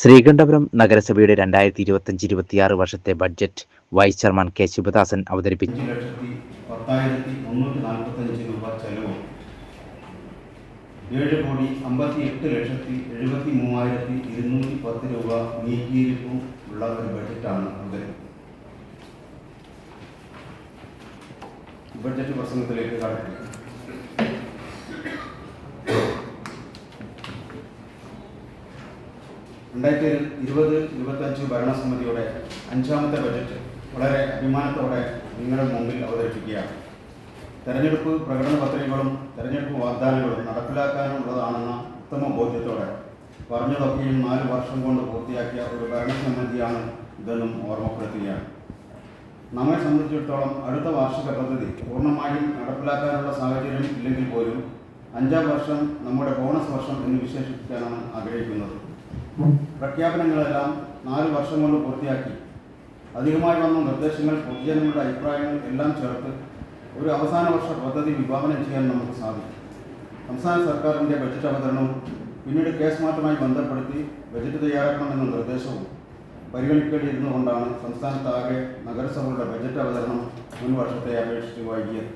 ശ്രീകണ്ഠപുരം നഗരസഭയുടെ രണ്ടായിരത്തി ഇരുപത്തഞ്ച് ഇരുപത്തിയാറ് വർഷത്തെ budget vice chairman K Sivadasan അവതരിപ്പിച്ചു. ഏഴ് കോടി അമ്പത്തി എട്ട് ലക്ഷത്തി എഴുപത്തി മൂവായിരത്തി ഇരുന്നൂറ്റി പത്ത് രൂപ നീക്കിയിരിപ്പും ഉള്ള ഒരു ബഡ്ജറ്റാണ് അവതരിപ്പിക്കുന്നത് ബഡ്ജറ്റ് പ്രസംഗത്തിലേക്ക് കടക്കുക രണ്ടായിരത്തി ഇരുപത് ഇരുപത്തഞ്ച് ഭരണസമിതിയുടെ അഞ്ചാമത്തെ ബജറ്റ് വളരെ അഭിമാനത്തോടെ നിങ്ങളുടെ മുമ്പിൽ അവതരിപ്പിക്കുകയാണ്. തെരഞ്ഞെടുപ്പ് പ്രകടന പത്രികകളും തെരഞ്ഞെടുപ്പ് വാഗ്ദാനങ്ങളും നടപ്പിലാക്കാനുള്ളതാണെന്ന ഉത്തമ ബോധ്യത്തോടെ പറഞ്ഞതൊക്കെയും നാല് വർഷം കൊണ്ട് പൂർത്തിയാക്കിയ ഒരു ഭരണസമിതിയാണ് ഇതെന്നും ഓർമ്മപ്പെടുത്തുകയാണ്. നമ്മെ സംബന്ധിച്ചിടത്തോളം അടുത്ത വാർഷിക പദ്ധതി പൂർണമായും നടപ്പിലാക്കാനുള്ള സാഹചര്യം ഇല്ലെങ്കിൽ പോലും അഞ്ചാം വർഷം നമ്മുടെ ബോണസ് വർഷം എന്ന് വിശേഷിപ്പിക്കാനാണ് ആഗ്രഹിക്കുന്നത്. പ്രഖ്യാപനങ്ങളെല്ലാം നാല് വർഷം കൊണ്ട് പൂർത്തിയാക്കി. അധികമായി വന്ന നിർദ്ദേശങ്ങൾ പൊതുജനങ്ങളുടെ അഭിപ്രായങ്ങൾ എല്ലാം ചേർത്ത് ഒരു അവസാന വർഷ പദ്ധതി വിഭാവനം ചെയ്യാൻ നമുക്ക് സാധിക്കും. സംസ്ഥാന സർക്കാരിന്റെ ബജറ്റ് അവതരണവും പിന്നീട് കേസ് മാറ്റമായി ബന്ധപ്പെടുത്തി ബജറ്റ് തയ്യാറാക്കണമെന്ന നിർദ്ദേശവും പരിഗണിക്കേണ്ടിയിരുന്നു കൊണ്ടാണ് സംസ്ഥാനത്താകെ നഗരസഭകളുടെ ബജറ്റ് അവതരണം മുൻ വർഷത്തെ അപേക്ഷിച്ച് വൈകിയത്.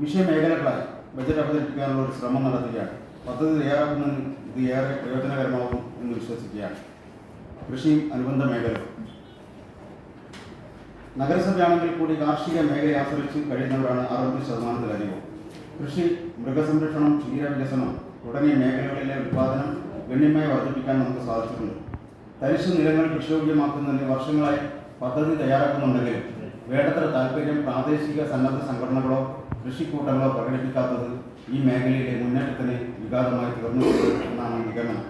വിഷയമേഖലകളായി ബജറ്റ് അവതരിപ്പിക്കാനുള്ള ഒരു ശ്രമം നടത്തുകയാണ്. പദ്ധതി തയ്യാറാക്കുന്നതിന് ഇത് ഏറെ പ്രയോജനകരമാകും എന്ന് വിശ്വസിക്കുകയാണ്. കൃഷിയും അനുബന്ധ മേഖലകളും നഗരസഭയാണെങ്കിൽ കൂടി കാർഷിക മേഖലയെ ആശ്രയിച്ച് കഴിയുന്നവരാണ് അറുപത് ശതമാനത്തിലധികവും കൃഷി മൃഗസംരക്ഷണം ക്ഷീരവികസനം തുടങ്ങിയ മേഖലകളിലെ ഉത്പാദനം ഗണ്യമായി വർദ്ധിപ്പിക്കാൻ നമുക്ക് സാധിച്ചിട്ടുണ്ട്. തരിശു നിലങ്ങൾ കൃഷിയോഗ്യമാക്കുന്നതിന് വർഷങ്ങളായി പദ്ധതി തയ്യാറാക്കുന്നുണ്ടെങ്കിലും വേണ്ടത്ര താല്പര്യം പ്രാദേശിക സന്നദ്ധ സംഘടനകളോ കൃഷിക്കൂട്ടങ്ങളോ പ്രകടിപ്പിക്കാത്തത് ഈ മേഖലയിലെ മുന്നേറ്റത്തിന് വിഘാതമായി തീർന്നു എന്നാണ് നിഗമനം.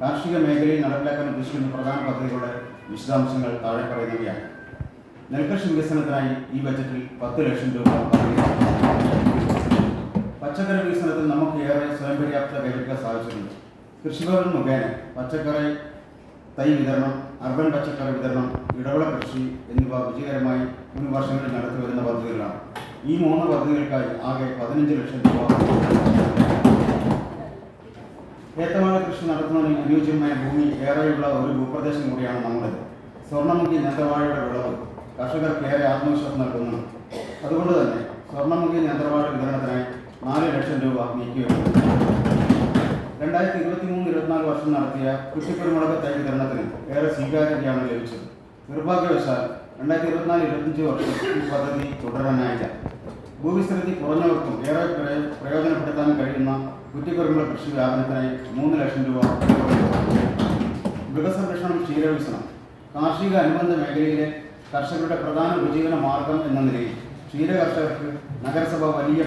കാർഷിക മേഖലയിൽ നടപ്പിലാക്കാൻ ഉദ്ദേശിക്കുന്ന പ്രധാന പദ്ധതികളുടെ വിശദാംശങ്ങൾ താഴെ പറയുന്നവയാണ്. നെൽകൃഷി വികസനത്തിനായി ഈ ബജറ്റിൽ പത്ത് ലക്ഷം രൂപ പച്ചക്കറി വികസനത്തിൽ നമുക്ക് ഏറെ സ്വയം പര്യാപ്തത കൈവരിക്കാൻ സാധിച്ചിട്ടുണ്ട്. കൃഷിഭവൻ മുഖേന പച്ചക്കറി തൈ വിതരണം അർബൻ പച്ചക്കറി വിതരണം ഇടവിള കൃഷി എന്നിവ വിജയകരമായി മുൻ വർഷങ്ങളിൽ നടത്തി വരുന്ന പദ്ധതികളാണ്. ഈ മൂന്ന് പദ്ധതികൾക്കായി ആകെ പതിനഞ്ച് ലക്ഷം രൂപ ഏത്തവാഴ കൃഷി നടത്തുന്നതിന് അനുയോജ്യമായ ഭൂമി ഏറെയുള്ള ഒരു ഭൂപ്രദേശം കൂടിയാണ് നമ്മുടേത് സ്വർണമുഖി നേന്ത്രവാഴയുടെ വിളവ് കർഷകർക്ക് ഏറെ ആത്മവിശ്വാസം നൽകുന്നു. അതുകൊണ്ട് തന്നെ സ്വർണമുഖി നേന്ത്രവാഴ വിതരണത്തിനായി നാല് ലക്ഷം രൂപ നീക്കിയുണ്ട് രണ്ടായിരത്തി ഇരുപത്തി മൂന്ന് ഇരുപത്തിനാല് വർഷം നടത്തിയ കുറ്റിക്കുരുമുളക് തൈ വിതരണത്തിന് ഏറെ സ്വീകാര്യതയാണ് ലഭിച്ചത്. നിർഭാഗ്യവശാൽ രണ്ടായിരത്തി ഇരുപത്തിനാല് ഇരുപത്തഞ്ച് വർഷം ഈ പദ്ധതി തുടരാനായില്ല. ഭൂവിസ്തൃതി കുറഞ്ഞവർക്കും ഏറെ പ്രയോ- പ്രയോജനപ്പെടുത്താൻ കഴിയുന്ന കുറ്റിക്കുരുമുളക് കൃഷി വ്യാപനത്തിനായി മൂന്ന് ലക്ഷം രൂപ മൃഗസംരക്ഷണം ക്ഷീരവികസനം കാർഷിക അനുബന്ധ മേഖലയിലെ കർഷകരുടെ പ്രധാന ഉപജീവന മാർഗം എന്ന നിലയിൽ നഗരസഭ വലിയ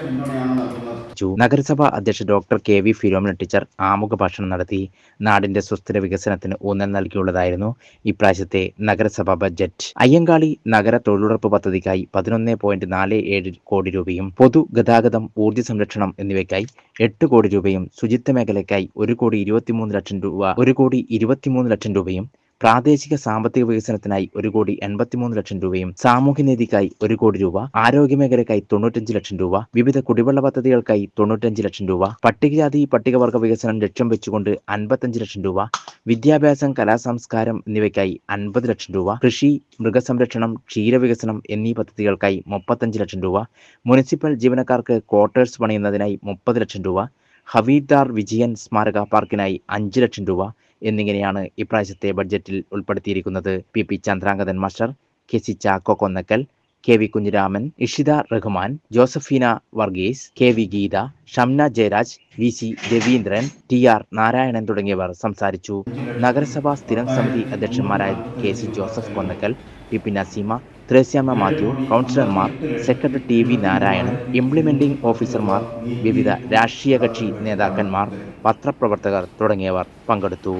അധ്യക്ഷ doctor K V Philomina teacher ആമുഖ ഭാഷണം നടത്തി നാടിന്റെ സുസ്ഥിര വികസനത്തിന് ഊന്നൽ നൽകിയുള്ളതായിരുന്നു ഇപ്രാവശ്യത്തെ നഗരസഭാ ബജറ്റ് അയ്യങ്കാളി നഗര തൊഴിലുറപ്പ് പദ്ധതിക്കായി പതിനൊന്ന് പോയിന്റ് നാല് ഏഴ് കോടി രൂപയും പൊതുഗതാഗതം ഊർജ സംരക്ഷണം എന്നിവയ്ക്കായി എട്ട് കോടി രൂപയും ശുചിത്വ മേഖലയ്ക്കായി ഒരു കോടി ഇരുപത്തിമൂന്ന് ലക്ഷം രൂപ ഒരു കോടി ഇരുപത്തിമൂന്ന് ലക്ഷം രൂപയും പ്രാദേശിക സാമ്പത്തിക വികസനത്തിനായി ഒരു കോടി എൺപത്തിമൂന്ന് ലക്ഷം രൂപയും സാമൂഹ്യനീതിക്കായി ഒരു കോടി രൂപ ആരോഗ്യമേഖലയ്ക്കായി തൊണ്ണൂറ്റഞ്ച് ലക്ഷം രൂപ വിവിധ കുടിവെള്ള പദ്ധതികൾക്കായി തൊണ്ണൂറ്റഞ്ച് ലക്ഷം രൂപ പട്ടികജാതി പട്ടികവർഗ വികസനം ലക്ഷ്യം വെച്ചുകൊണ്ട് അൻപത്തഞ്ച് ലക്ഷം രൂപ വിദ്യാഭ്യാസം കലാസംസ്കാരം എന്നിവയ്ക്കായി അൻപത് ലക്ഷം രൂപ കൃഷി മൃഗസംരക്ഷണം ക്ഷീരവികസനം എന്നീ പദ്ധതികൾക്കായി മുപ്പത്തഞ്ച് ലക്ഷം രൂപ മുനിസിപ്പൽ ജീവനക്കാർക്ക് ക്വാർട്ടേഴ്സ് പണിയുന്നതിനായി മുപ്പത് ലക്ഷം രൂപ ഹവീദാർ വിജയൻ സ്മാരക പാർക്കിനായി അഞ്ച് ലക്ഷം രൂപ എന്നിങ്ങനെയാണ് ഇപ്രാവശ്യത്തെ ബഡ്ജറ്റിൽ ഉൾപ്പെടുത്തിയിരിക്കുന്നത്. P P Chandrangathan master K C Chacko Konnakkal K V Kunhiraman Ishitha Rahman Josephina Varghese K V Geetha Shamna Jayaraj V C Raveendran T R Narayanan തുടങ്ങിയവർ സംസാരിച്ചു. നഗരസഭാ സ്ഥിരം സമിതി അധ്യക്ഷന്മാരായ K C Joseph Konnakkal P P Naseema Thresiamma Mathew കൗൺസിലർമാർ secretary T V Narayanan implementing ഓഫീസർമാർ വിവിധ രാഷ്ട്രീയ കക്ഷി നേതാക്കന്മാർ പത്രപ്രവർത്തകർ തുടങ്ങിയവർ പങ്കെടുത്തു.